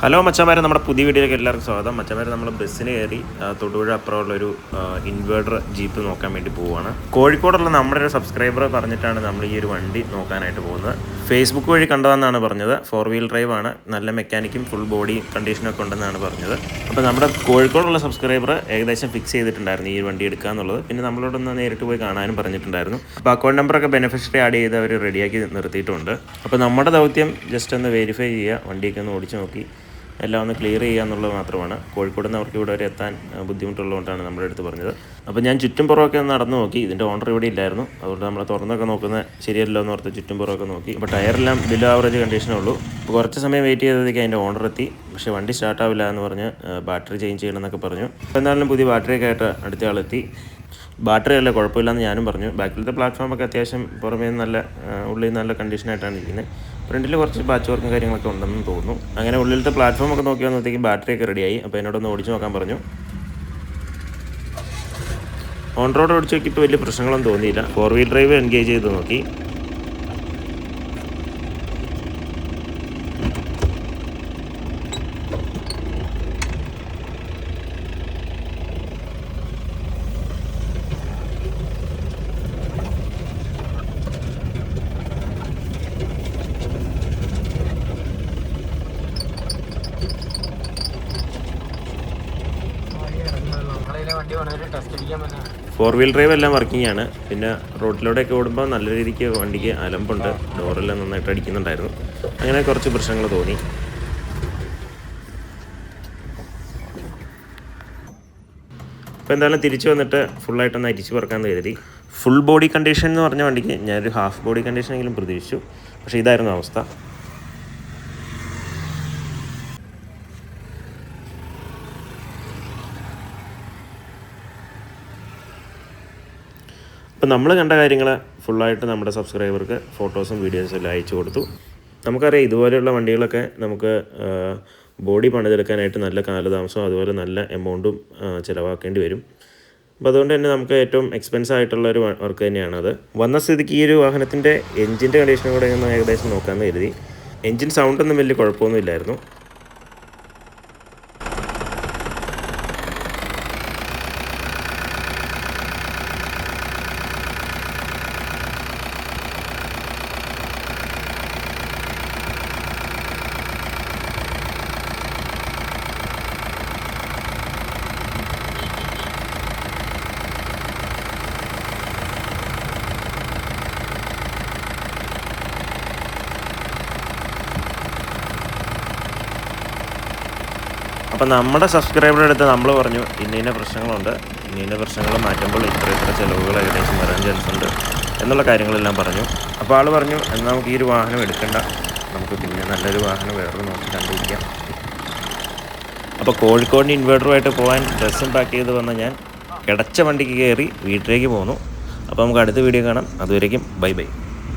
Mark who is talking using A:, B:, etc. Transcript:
A: Hello മച്ചാമാരെ നമ്മുടെ പുതിയ വീഡിയോയിലേക്ക് എല്ലാവർക്കും സ്വാഗതം. മച്ചാമാരെ നമ്മൾ ബസ്സിന് കയറി തൊടുപുഴ അപ്പുറമുള്ളൊരു ഇൻവേർട്ടർ ജീപ്പ് നോക്കാൻ വേണ്ടി പോവുകയാണ് കോഴിക്കോടുള്ള നമ്മുടെ ഒരു സബ്സ്ക്രൈബർ പറഞ്ഞിട്ടാണ് നമ്മൾ ഈ ഒരു വണ്ടി നോക്കാനായിട്ട് പോകുന്നത്. ഫേസ്ബുക്ക് വഴി കണ്ടതെന്നാണ് പറഞ്ഞത്. ഫോർ വീൽ ഡ്രൈവ് ആണ്. നല്ല മെക്കാനിക്കും ഫുൾ ബോഡി കണ്ടീഷനൊക്കെ ഉണ്ടെന്നാണ് പറഞ്ഞത്. അപ്പോൾ നമ്മുടെ കോഴിക്കോടുള്ള സബ്സ്ക്രൈബർ ഏകദേശം ഫിക്സ് ചെയ്തിട്ടുണ്ടായിരുന്നു ഈ വണ്ടി എടുക്കുക എന്നുള്ളത്. പിന്നെ നമ്മളോടൊന്ന് നേരിട്ട് പോയി കാണാനും പറഞ്ഞിട്ടുണ്ടായിരുന്നു. അപ്പോൾ അക്കൗണ്ട് നമ്പറൊക്കെ ബെനിഫിഷ്യറി ആഡ് ചെയ്ത് അവർ റെഡിയാക്കി നിർത്തിയിട്ടുണ്ട്. അപ്പോൾ നമ്മുടെ ദൗത്യം ജസ്റ്റ് ഒന്ന് വെരിഫൈ ചെയ്യുക. വണ്ടിയൊക്കെ ഒന്ന് ഓടിച്ച് നോക്കി. എല്ലാം ഒന്ന് ക്ലിയർ ചെയ്യുക എന്നുള്ളത് മാത്രമാണ്. കോഴിക്കോട് നിന്ന് അവർക്ക് ഇവിടെ വരെ എത്താൻ ബുദ്ധിമുട്ടുള്ളതുകൊണ്ടാണ് നമ്മുടെ അടുത്ത് പറഞ്ഞത്. അപ്പോൾ ഞാൻ ചുറ്റും പുറമൊക്കെ നടന്നു നോക്കി. ഇതിന്റെ ഓണർ ഇവിടെ ഇല്ലായിരുന്നു. അതുകൊണ്ട് നമ്മൾ തുറന്നൊക്കെ നോക്കുന്നത് ശരിയല്ലോ എന്ന് ഓർത്ത് ചുറ്റും പുറമൊക്കെ നോക്കി. അപ്പോൾ ടയറെല്ലാം ബിലോ ആവറേജ് കണ്ടീഷനേ ഉള്ളൂ. അപ്പോൾ കുറച്ച് സമയം വെയിറ്റ് ചെയ്തതൊക്കെ അതിന്റെ ഓണർ എത്തി. പക്ഷേ വണ്ടി സ്റ്റാർട്ടാവില്ല എന്ന് പറഞ്ഞ് ബാറ്ററി ചേഞ്ച് ചെയ്യണമെന്നൊക്കെ പറഞ്ഞു. അപ്പോൾ എന്തായാലും പുതിയ ബാറ്ററിയൊക്കെ ആയിട്ട് അടുത്ത ആളെത്തി ബാറ്ററി അല്ല കുഴപ്പമില്ലെന്ന് ഞാനും പറഞ്ഞു. ബാക്കിലത്തെ പ്ലാറ്റ്ഫോമൊക്കെ അത്യാവശ്യം പുറമേ നല്ല ഉള്ളിൽ നല്ല കണ്ടീഷനായിട്ടാണ് ഇരിക്കുന്നത് ഫ്രണ്ടിൽ കുറച്ച് ബാച്ച് വർക്കും കാര്യങ്ങളൊക്കെ ഉണ്ടെന്ന് തോന്നുന്നു. അങ്ങനെ ഉള്ളിലത്തെ പ്ലാറ്റ്ഫോം ഒക്കെ നോക്കി വന്നത്തേക്കും ബാറ്ററി ഒക്കെ റെഡിയായി അപ്പോൾ എന്നോടൊന്ന് ഓടിച്ചു നോക്കാൻ പറഞ്ഞു. ഓൺ റോഡ് ഓടിച്ച് നോക്കിയിട്ട് വലിയ പ്രശ്നങ്ങളൊന്നും തോന്നിയില്ല. ഫോർ വീൽ ഡ്രൈവ് എൻഗേജ് ചെയ്ത് നോക്കി. ഫോർ വീൽ ഡ്രൈവ് എല്ലാം വർക്കിംഗ് ആണ്. പിന്നെ റോഡിലൂടെ ഒക്കെ ഓടുമ്പോൾ നല്ല രീതിക്ക് വണ്ടിക്ക് അലമ്പുണ്ട്. ഡോറെല്ലാം നന്നായിട്ട് അടിക്കുന്നുണ്ടായിരുന്നു. അങ്ങനെ കുറച്ച് പ്രശ്നങ്ങൾ തോന്നി. അപ്പോൾ എന്തായാലും തിരിച്ചു വന്നിട്ട് ഫുള്ളായിട്ടൊന്ന് അരിച്ചു പറക്കാമെന്ന് കരുതി. ഫുൾ ബോഡി കണ്ടീഷൻ എന്ന് പറഞ്ഞ വണ്ടിക്ക് ഞാനൊരു ഹാഫ് ബോഡി കണ്ടീഷനെങ്കിലും പ്രതീക്ഷിച്ചു. പക്ഷേ ഇതായിരുന്നു അവസ്ഥ. അപ്പം നമ്മൾ കണ്ട കാര്യങ്ങൾ ഫുള്ളായിട്ട് നമ്മുടെ സബ്സ്ക്രൈബർക്ക് ഫോട്ടോസും വീഡിയോസും എല്ലാം അയച്ചു കൊടുത്തു. നമുക്കറിയാം ഇതുപോലെയുള്ള വണ്ടികളൊക്കെ നമുക്ക് ബോഡി പണിതെടുക്കാനായിട്ട് നല്ല കാലതാമസവും അതുപോലെ നല്ല എമൗണ്ടും ചിലവാക്കേണ്ടി വരും. അപ്പോൾ അതുകൊണ്ട് തന്നെ നമുക്ക് ഏറ്റവും എക്സ്പെൻസ് ആയിട്ടുള്ള ഒരു വർക്ക് തന്നെയാണത് വന്ന സ്ഥിതിക്ക് ഈ ഒരു വാഹനത്തിന്റെ എഞ്ചിന്റെ കണ്ടീഷനും കൂടെ ഏകദേശം നോക്കാമെന്ന് കരുതി. എഞ്ചിൻ സൗണ്ടൊന്നും വലിയ കുഴപ്പമൊന്നും അപ്പം നമ്മുടെ സബ്സ്ക്രൈബറുടെ അടുത്ത് നമ്മൾ പറഞ്ഞു ഇന്ന ഇന്ന പ്രശ്നങ്ങളുണ്ട്. ഇന്ന ഇന്ന പ്രശ്നങ്ങൾ മാറ്റുമ്പോൾ ഇത്ര ഇത്ര ചിലവുകൾ ഏകദേശം വരാൻ ചാൻസ് ഉണ്ട്. എന്നുള്ള കാര്യങ്ങളെല്ലാം പറഞ്ഞു. അപ്പോൾ ആൾ പറഞ്ഞു എന്നാൽ നമുക്ക് ഈ ഒരു വാഹനം എടുക്കണ്ട. നമുക്ക് പിന്നെ നല്ലൊരു വാഹനം വേറെ നോക്കി കണ്ടുപിടിക്കാം. അപ്പോൾ കോഴിക്കോടിന് ഇൻവേർട്ടറുമായിട്ട് പോകാൻ ഡ്രസ്സും പാക്ക് ചെയ്ത് വന്ന ഞാൻ കിടച്ച വണ്ടിക്ക് കയറി വീട്ടിലേക്ക് പോന്നു. അപ്പോൾ നമുക്ക് അടുത്ത വീഡിയോ കാണാം. അതുവരേക്കും ബൈ ബൈ.